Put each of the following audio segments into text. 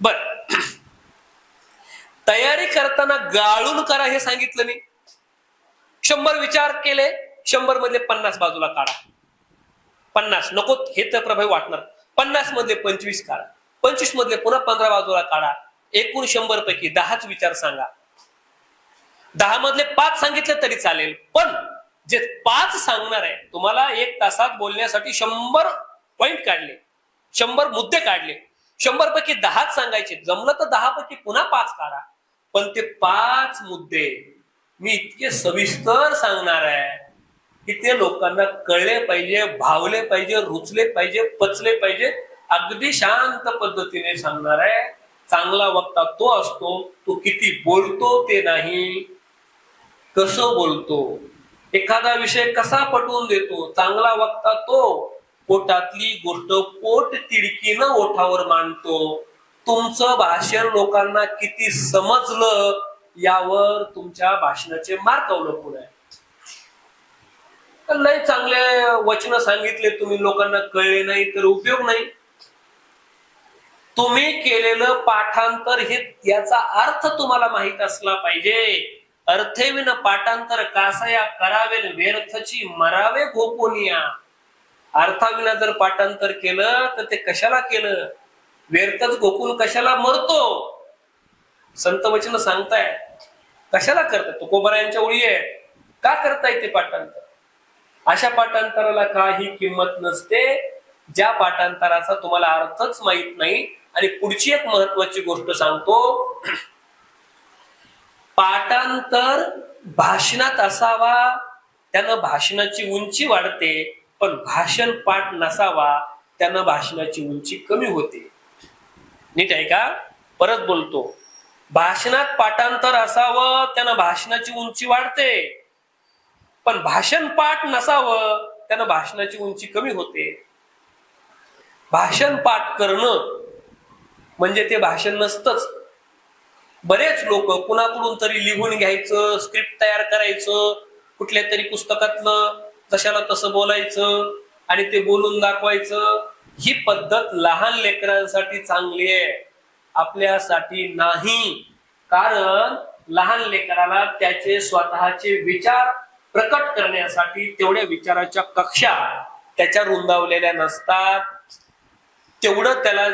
बर. तयारी करताना गाळून करा हे सांगितलं नाही शंभर विचार केले शंभर मधले पन्नास बाजूला काढा. पन्नास नको हे तर प्रभावी वाटणार. पन्नास मधले पंचवीस काढा. पंचवीस मधले पुन्हा पंधरा बाजूला काढा. एकूण शंभर पैकी दहाच विचार सांगा. दहा मधले पाच सांगितले तरी चालेल पण जे पाच सांगणार आहे तुम्हाला एक तासात बोलण्यासाठी शंभर पॉइंट काढले. शंभर मुद्दे काढले. शंभर पैकी दहाच सांगायचे. जमलं तर दहा पैकी पुन्हा पाच काढा. पण ते पाच मुद्दे मी इतके सविस्तर सांगणार आहे की ते लोकांना कळले पाहिजे भावले पाहिजे रुचले पाहिजे पचले पाहिजे. अगदी शांत पद्धतीने सांगणार आहे. चांगला वक्ता तो असतो तो किती बोलतो ते नाही. कसं बोलतो? एखादा विषय कसा पटवून देतो? चांगला वक्ता तो पोटातली गोष्ट पोट तिडकीनं ओठावर मांडतो. तुमचं भाषण लोकांना किती समजलं यावर तुमच्या भाषणाचे मार्क अवलंबून आहे लय चांगले वचन सांगितले तुम्ही लोकांना कळले नाही तर उपयोग नाही. तुम्ही केलेलं पाठांतर हे याचा अर्थ तुम्हाला माहीत असला पाहिजे. अर्थेविन पाठांतर कासया करावे व्यर्थची मरावे गोपोनिया. अर्थाविना जर पाठांतर केलं तर ते कशाला केलं? व्यर्थच गोकुल कशाला मरतो? संत वचन सांगताय कशाला करताय तुकोबरायांच्या ओळी आहे का करताय ते पाठांतर? अशा पाठांतराला काही किंमत नसते. ज्या पाठांतराचा तुम्हाला अर्थच माहीत नाही आणि पुढची एक महत्वाची गोष्ट सांगतो. पाठांतर भाषणात असावा त्यानं भाषणाची उंची वाढते. पण भाषण पाठ नसावा त्यांना भाषणाची उंची कमी होते. नीट आहे का? परत बोलतो. भाषणात पाठांतर असावं त्यानं भाषणाची उंची वाढते. पण भाषण पाठ नसावं त्यानं भाषणाची उंची कमी होते. भाषण पाठ करणं म्हणजे ते भाषण नसतंच. बरेच लोक कुणाकडून तरी लिहून घ्यायचं स्क्रिप्ट तयार करायचं कुठल्या तरी पुस्तकातलं जशाला तसं बोलायचं आणि ते बोलून दाखवायचं? ही पद्धत लहान लेकरांसाठी चांगली आहे. आपल्यासाठी नाही. कारण लहान लेकराला त्याचे स्वतःचे विचार प्रकट करण्यासाठी तेवढ्या विचाराच्या कक्षा त्याच्या रुंदावलेल्या नसतात. तेवढं त्याला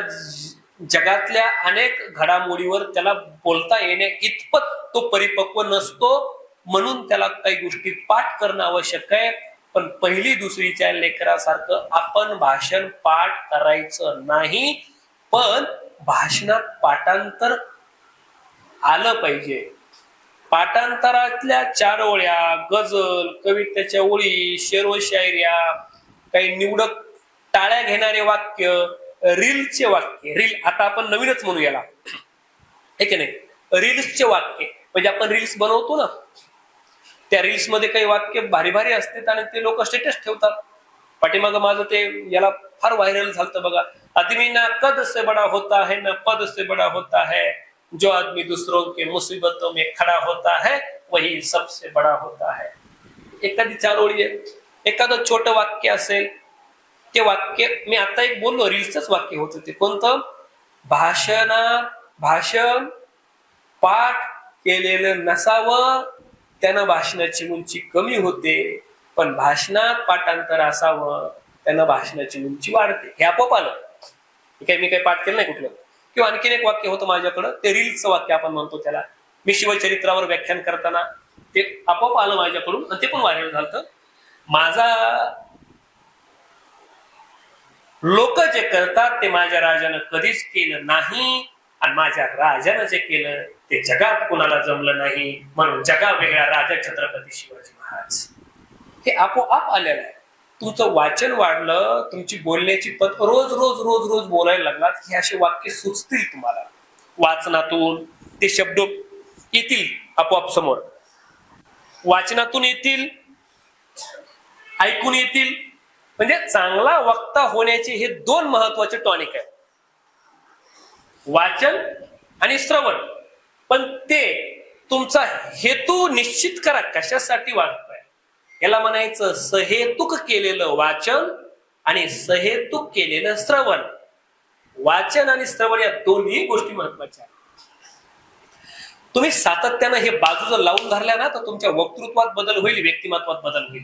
जगातल्या अनेक घडामोडीवर त्याला बोलता येणे इतपत तो परिपक्व नसतो. म्हणून त्याला काही गोष्टी पाठ करणं आवश्यक आहे. पण पहिली दुसरीच्या लेकरासारखं आपण भाषण पाठ करायचं नाही पण भाषणात पाठांतर आलं पाहिजे. पाठांतरातल्या चार ओळ्या गझल कवितेच्या ओळी शेरो शायऱ्या काही निवडक टाळ्या घेणारे वाक्य रीलचे वाक्य रील आता आपण नवीनच म्हणू याला ठीक आहे नाही? रील्सचे वाक्य म्हणजे आपण रील्स बनवतो ना त्या रील्समध्ये काही वाक्य भारी भारी असतात आणि ते लोक स्टेटस ठेवतात. पाठीमागं माझं ते याला फार व्हायरल झालं बघा. आदमी ना कद से बडा होता है ना पद से बडा होता है. जो आदमी दूसरों के मुसीबतों में खड़ा होता है वही सबसे बडा होता है. एखादी चार ओळी आहे. एखादं छोटं वाक्य असेल ते वाक्य मी आता एक बोललो रील्सच वाक्य होत ते. कोणतं? भाषणात भाषण पाठ केलेलं नसावं त्यानं भाषणाची उंची कमी होते पण भाषणात पाठांतर असावं त्यानं भाषणाची उंची वाढते. हे आपोआप आलं. काय मी काही पाठ केलं नाही कुठलं. किंवा आणखीन एक वाक्य होतं माझ्याकडं ते रील्सचं वाक्य आपण म्हणतो त्याला. मी शिवचरित्रावर व्याख्यान करताना ते आपोआप आलं माझ्याकडून आणि ते पण व्हायरल झालं माझा लोक जे करतात ते माझ्या राजानं कधीच केलं नाही आणि माझ्या राजानं जे केलं ते जगात कुणाला जमलं नाही म्हणून जगा वेगळा राजा छत्रपती शिवाजी महाराज. हे आपोआप आलेलं आहे. तुमचं वाचन वाढलं तुमची बोलण्याची पद रोज रोज रोज रोज बोलायला लागलात. हे असे वाक्य सुचतील तुम्हाला. वाचनातून ते शब्द येतील आपोआप समोर. वाचनातून येतील ऐकून येतील. म्हणजे चांगला वक्ता होण्याचे हे दोन महत्त्वाचे टॉनिक आहेत. वाचन आणि श्रवण. पण ते तुमचा हेतू निश्चित करा कशासाठी वाचताय. याला म्हणायचं सहेतुक केलेलं वाचन आणि सहेतुक केलेलं श्रवण. वाचन आणि श्रवण या दोन्ही गोष्टी महत्त्वाच्या आहेत. तुम्ही सातत्यानं हे बाजू जर लावून धरल्या ना तर तुमच्या वक्तृत्वात बदल होईल व्यक्तिमत्वात बदल होईल.